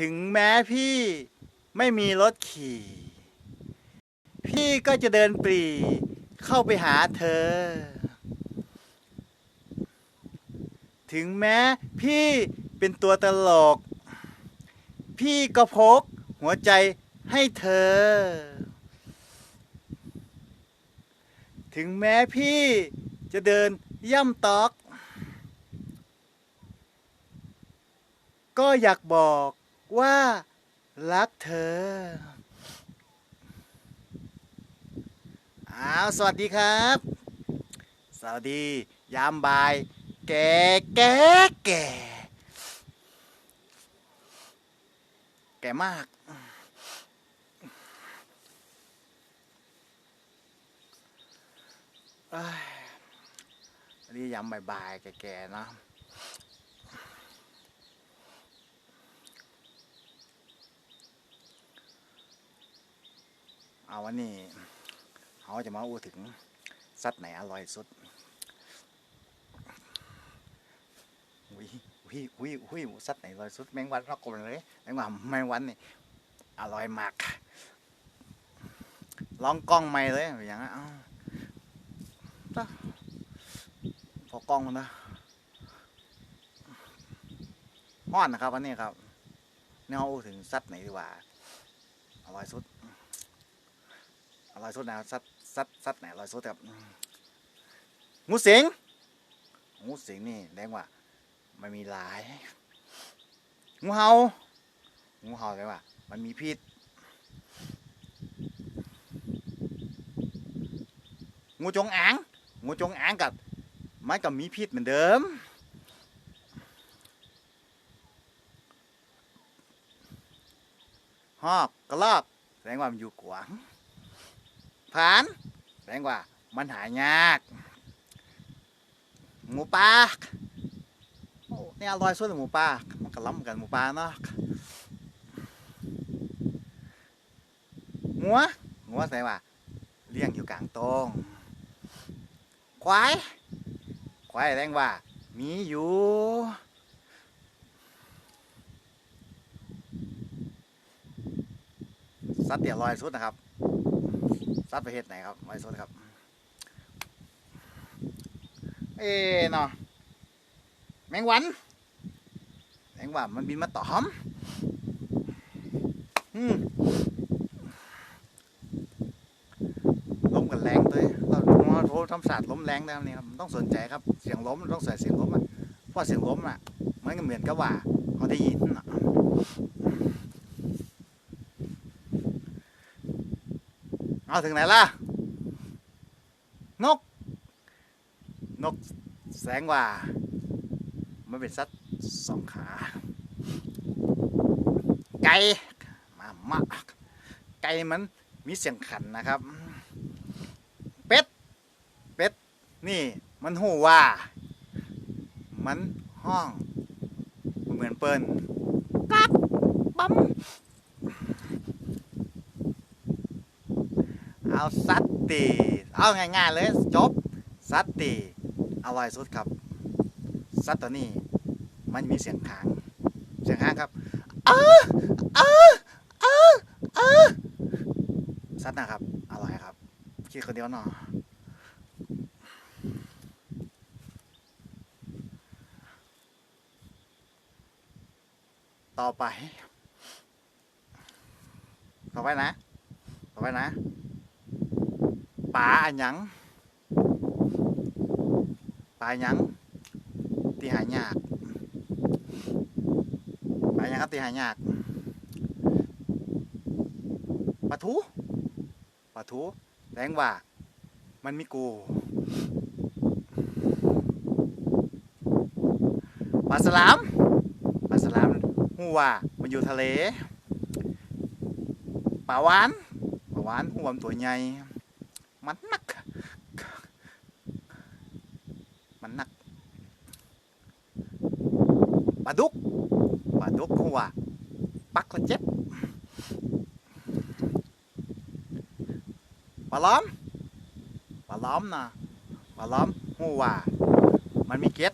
ถึงแม้พี่ไม่มีรถขี่ พี่ก็จะเดินปรีเข้าไปหาเธอ ถึงแม้พี่เป็นตัวตลก พี่ก็พกหัวใจให้เธอ ถึงแม้พี่จะเดินย่ำตอก ก็อยากบอก ว่ารักเธออ้าวสวัสดีครับ สวัสดี ยามบ่าย แก่แก่แก่แก่มากเอ้ยอันนี้ยามบ่ายๆแก่ๆนะ เอาวันนี้เขาจะมาอู้ถึงสัตว์ไหนอร่อยสุดวิวิวิวิสัตว์ไหนอร่อยสุดแมงวันรอกกลมเลยแมงวันแมงวันนี่อร่อยมากลองกล้องไม่เลยอย่างนั้นเอาจ้ะพอกล้องนนะห้อนนะครับวันนี้ครับเนี่ยเอาอู้ถึงสัตว์ไหนดีกว่าอร่อยสุด อร่อยสุดนะสัตว์สัตว์สัตว์ไหนอร่อยสุดครับงูสิงงูสิงนี่แดงว่ามันมีหลายงูเห่างูเห่าแดงว่ามันมีพิษงูจงอางงูจงอางกับมันก็มีพิษเหมือนเดิมฮอกกระลอกแสดงว่ามันอยู่กวาง ผานแสดงว่ามันหายาก หมูป่าโอ้นี่อร่อยสุดเลยหมูป่ามันก็ล้ำกันหมูป่าเนาะงัวงัวแสดงว่าเลี้ยงอยู่กลางตรงควายควายแสดงว่า มีอยู่สัตว์เดี่ยวลอยสุดนะครับ สัตว์ประเภทไหนครับลอยสุดครับ เอ๊ะเนาะแมงวันแมงวันมันบินมาตอมอืมล้มกันแรงเลยเราโทรทำศาสตร์ล้มแรงนะครับนี่ครับต้องสนใจครับเสียงล้มต้องใส่เสียงล้มอะเพราะเสียงล้มอะมันก็เหมือนกับว่าเขาได้ยินอะ เอาถึงไหนล่ะ นก นกแสงว่า มันเป็นสัตว์สองขา ไก่มามาก ไก่มันมีเสียงขันนะครับ เป็ด เป็ด นี่มันหูว่า มันห้อง เหมือนเปิ้นกักปั๊ม เอาซัตตีเอาง่ายๆเลยจบซัตตีอร่อยสุดครับซัตตัวนี้มันมีเสียงค้างเสียงค้างครับเออเออเออเออซัตนะครับอร่อยครับคิดคนเดียวเนาะต่อไป ต่อไปนะ ต่อไปนะ ปลาอันยังปลาอันยังที่หายากปลาอันยังครับตีหายากปลาทูปลาทูแรงว่า มันมีกูปลาสลามปลาสลามหูว่ามันอยู่ทะเลปลาวานปลาวานหูว่ามันตัวใหญ่ มันหนัก มันหนักปลาดุกปลาดุกหัวปักละเจ็บปลาล้อมปลาล้อมนะปลาล้อมหัวมันมีเก็ด